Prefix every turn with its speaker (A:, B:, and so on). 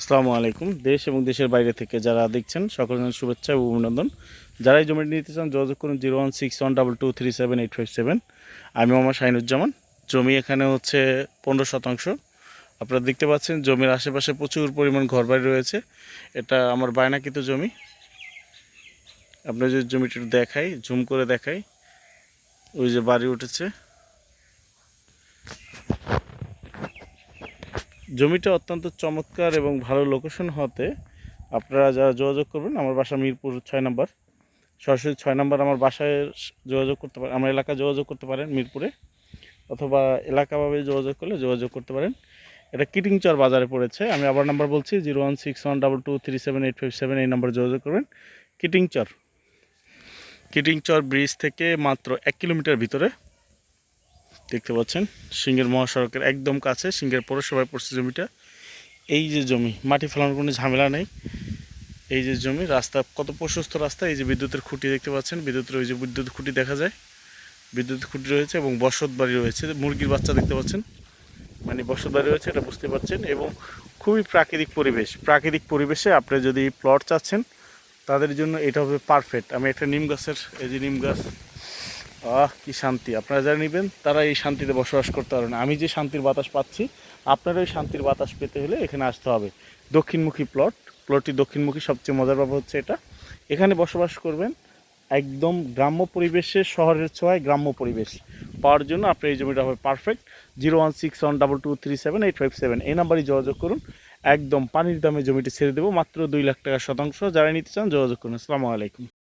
A: আসসালামু আলাইকুম। দেশ এবং দেশের বাইরে থেকে যারা দেখছেন সকল জনের শুভেচ্ছা এবং অভিনন্দন। যারা এই জমিটি নিতে চান, যোগাযোগ করুন zero one six one double two three seven eight five seven. আমি মোহাম্মদ শাহিনুজ্জামান। জমি এখানে হচ্ছে পনেরো শতাংশ। আপনারা দেখতে পাচ্ছেন, জমির আশেপাশে প্রচুর পরিমাণ ঘরবাড়ি রয়েছে। এটা আমার বায়নাকৃত জমি। আপনার যদি জমিটা দেখাই, জুম করে দেখাই। ওই যে বাড়ি উঠেছে। জমিটা অত্যন্ত চমৎকার এবং ভালো লোকেশন হতে আপনারা যারা যোগাযোগ করবেন, আমার বাসা মিরপুর ছয় নম্বর। সরাসরি ছয় নম্বর আমার বাসায় যোগাযোগ করতে পারেন আমার এলাকা যোগাযোগ করতে পারেন মিরপুরে। অথবা এলাকাভাবে যোগাযোগ করলে যোগাযোগ করতে পারেন। এটা কিটিংচর বাজারে পড়েছে। আমি আবার নাম্বার বলছি, zero one six one double two three seven eight five seven এই নাম্বারে যোগাযোগ করবেন। কিটিংচর। কিটিংচর ব্রিজ থেকে মাত্র এক কিলোমিটার ভিতরে দেখতে পাচ্ছেন, সিংহের মহাসড়কের একদম কাছে, সিংহের পৌরসভায় পড়ছে জমিটা। এই যে জমি, মাটি ফেলানোর কোনো ঝামেলা নেই। এই যে জমি, রাস্তা কত প্রশস্ত রাস্তা, এই যে বিদ্যুতের খুঁটি দেখতে পাচ্ছেন, বিদ্যুতের ওই যে বিদ্যুৎ খুঁটি দেখা যায়। বিদ্যুৎ খুঁটি রয়েছে এবং বসত বাড়ি রয়েছে, মুরগির বাচ্চা দেখতে পাচ্ছেন। মানে বসত বাড়ি রয়েছে এটা বুঝতে পারছেন এবং খুবই প্রাকৃতিক পরিবেশ। প্রাকৃতিক পরিবেশে আপনি যদি প্লট চাচ্ছেন, তাদের জন্য এটা হবে পারফেক্ট আমি একটা নিম গাছের, এই যে নিম গাছ আহ, কি শান্তি। আপনারা যারা নেবেন, তারা এই শান্তিতে বসবাস করতে পারবেন। আমি যে শান্তির বাতাস পাচ্ছি আপনারা ওই শান্তির বাতাস পেতে হলে এখানে আসতে হবে। দক্ষিণমুখী প্লট প্লটটি দক্ষিণমুখী সবচেয়ে মজার ব্যাপার হচ্ছে এটা। এখানে বসবাস করবেন একদম গ্রাম্য পরিবেশে শহরের ছোঁয়ায় গ্রাম্য পরিবেশ। পাওয়ার জন্য আপনার এই জমিটা হবে perfect zero one six one double two three seven eight five seven. এই নাম্বারই যোগাযোগ করুন। একদম পানির দামে জমিটি ছেড়ে দেবো। মাত্র দুই লাখ টাকা শতাংশ। যারা নিতে চান, যোগাযোগ করুন। আসসালামু আলাইকুম।